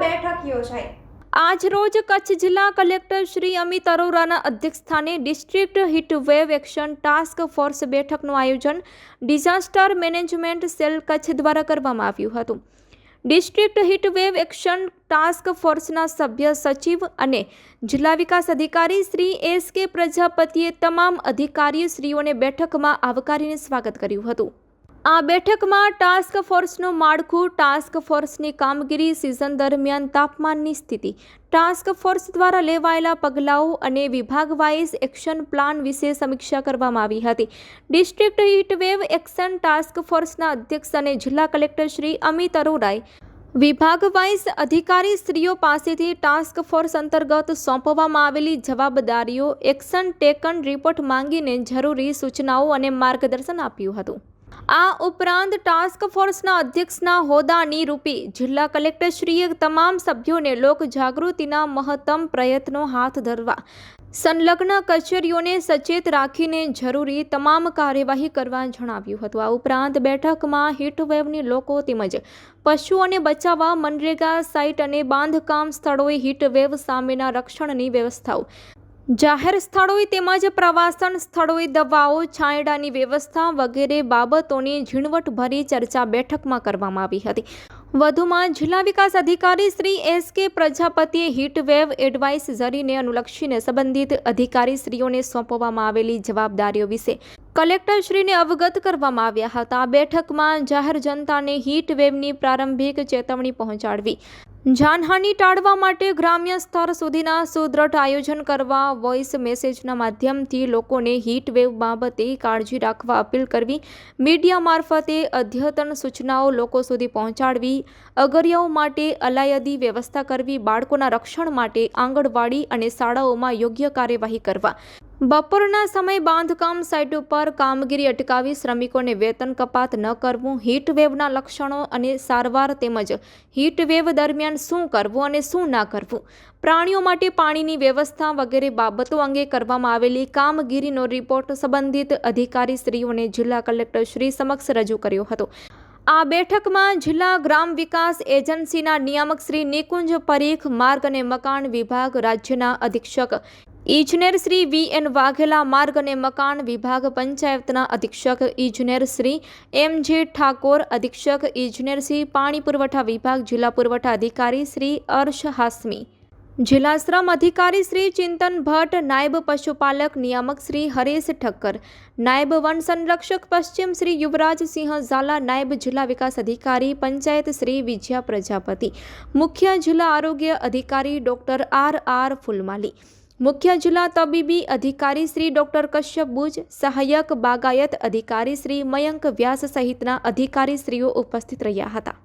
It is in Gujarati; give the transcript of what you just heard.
બેઠક યોજાઈ. આજ રોજ કચ્છ જિલ્લા કલેક્ટર શ્રી અમિત અરોરાના અધ્યક્ષસ્થાને district heat wave action task force બેઠકનું આયોજન ડિઝાસ્ટર મેનેજમેન્ટ સેલ કચ્છ દ્વારા કરવામાં આવ્યું હતું. District heat wave action task ફોર્સના સભ્ય સચિવ અને જિલ્લા વિકાસ અધિકારી શ્રી એસ કે પ્રજાપતિએ તમામ અધિકારીશ્રીઓને બેઠકમાં આવકારીને સ્વાગત કર્યું હતું. આ બેઠકમાં ટાસ્ક ફોર્સનું માળખું, ટાસ્ક ફોર્સની કામગીરી, સિઝન દરમિયાન તાપમાનની સ્થિતિ, ટાસ્ક ફોર્સ દ્વારા લેવાયેલા પગલાઓ અને વિભાગ વાઇઝ એક્શન પ્લાન વિશે સમીક્ષા કરવામાં આવી હતી. ડિસ્ટ્રિક્ટ હીટવેવ એક્શન ટાસ્ક ફોર્સના અધ્યક્ષ અને જિલ્લા કલેક્ટર શ્રી અમિત અરોરાએ વિભાગ વાઇઝ અધિકારી સ્ત્રીઓ પાસેથી ટાસ્ક ફોર્સ અંતર્ગત સોંપવામાં આવેલી જવાબદારીઓ, એક્શન ટેકન રિપોર્ટ માંગીને જરૂરી સૂચનાઓ અને માર્ગદર્શન આપ્યું હતું. આ ઉપરાંત ટાસ્ક ફોર્સના અધ્યક્ષના હોદ્દાની રૂપી જિલ્લા કલેક્ટરશ્રીએ તમામ સભ્યોને લોક જાગૃતિના મહત્તમ પ્રયત્નો હાથ ધરવા, સંલગ્ન કચેરીઓને સચેત રાખીને જરૂરી તમામ કાર્યવાહી કરવા જણાવ્યું હતું. આ ઉપરાંત બેઠકમાં હીટવેવની લોકો તેમજ પશુઓને બચાવવા મનરેગા સાઇટ અને બાંધકામ સ્થળોએ હીટવેવ સામેના રક્ષણની વ્યવસ્થાઓ જાહેર સ્થળોએ તેમજ પ્રવાસન સ્થળોએ દવાઓ, છાંયડાની વ્યવસ્થા વગેરે બાબતોની ઝીણવટભરી ચર્ચા બેઠકમાં કરવામાં આવી હતી. વધુમાં જિલ્લા વિકાસ અધિકારી શ્રી એસ કે પ્રજાપતિએ હીટવેવ એડવાઇસ જરીને અનુલક્ષીને સંબંધિત અધિકારીશ્રીઓને સોંપવામાં આવેલી જવાબદારીઓ વિશે કલેક્ટરશ્રીને અવગત કરવામાં આવ્યા હતા. બેઠકમાં જાહેર જનતાને હીટવેવની પ્રારંભિક ચેતવણી પહોંચાડવી જાનહાનિ ટાળવા માટે ગ્રામ્ય સ્તર સુધીના સુદ્રઢ આયોજન કરવા વોઇસ મેસેજના માધ્યમથી લોકોને હીટ વેવ બાબતે કાળજી રાખવા અપીલ કરવી મીડિયા મારફતે અદ્યતન સૂચનાઓ લોકો સુધી પહોંચાડવી, અગરિયાઓ માટે અલાયદી વ્યવસ્થા કરવી, બાળકોના રક્ષણ માટે આંગણવાડી અને શાળાઓમાં યોગ્ય કાર્યવાહી કરવા બપોરના સમય બાંધકામ સાઇટ ઉપર કામગીરી અટકાવી શ્રમિકોને વેતન કપાત ન કરવું વેવના લક્ષણો અને સારવાર તેમજ વેવ દરમિયાન શું કરવું અને શું ના કરવું, પ્રાણીઓ માટે પાણીની વ્યવસ્થા વગેરે બાબતો અંગે કરવામાં આવેલી કામગીરીનો રિપોર્ટ સંબંધિત અધિકારીશ્રીઓને જિલ્લા કલેક્ટર શ્રી સમક્ષ રજૂ કર્યો હતો. આ બેઠકમાં જિલ્લા ગ્રામ વિકાસ એજન્સીના નિયામક શ્રી નિકુંજ પરીખ, માર્ગ અને મકાન વિભાગ રાજ્યના અધિક્ષક ઇજનેર શ્રી વી એન વાઘેલા માર્ગ અને મકાન વિભાગ પંચાયતના અધિક્ષક ઇજનેર શ્રી એમ જે ઠાકોર, અધિક્ષક ઇજનેર શ્રી પાણી પુરવઠા વિભાગ, જિલ્લા પુરવઠા અધિકારી શ્રી અર્શ હાસમી, જિલ્લા શ્રમ અધિકારી શ્રી ચિંતન ભટ્ટ, નાયબ પશુપાલક નિયામક શ્રી હરેશ ઠક્કર, નાયબ વન સંરક્ષક પશ્ચિમ શ્રી યુવરાજસિંહ ઝાલા, નાયબ જિલ્લા વિકાસ અધિકારી પંચાયત શ્રી વિજયા પ્રજાપતિ, મુખ્ય જિલ્લા આરોગ્ય અધિકારી ડોક્ટર આર આર ફુલમાલી મુખ્ય જિલ્લા તબીબી અધિકારી શ્રી ડોક્ટર કશ્યપ બુજ, સહાયક બાગાયત અધિકારી શ્રી મયંક વ્યાસ સહિતના અધિકારીશ્રીઓ ઉપસ્થિત રહ્યા હતા.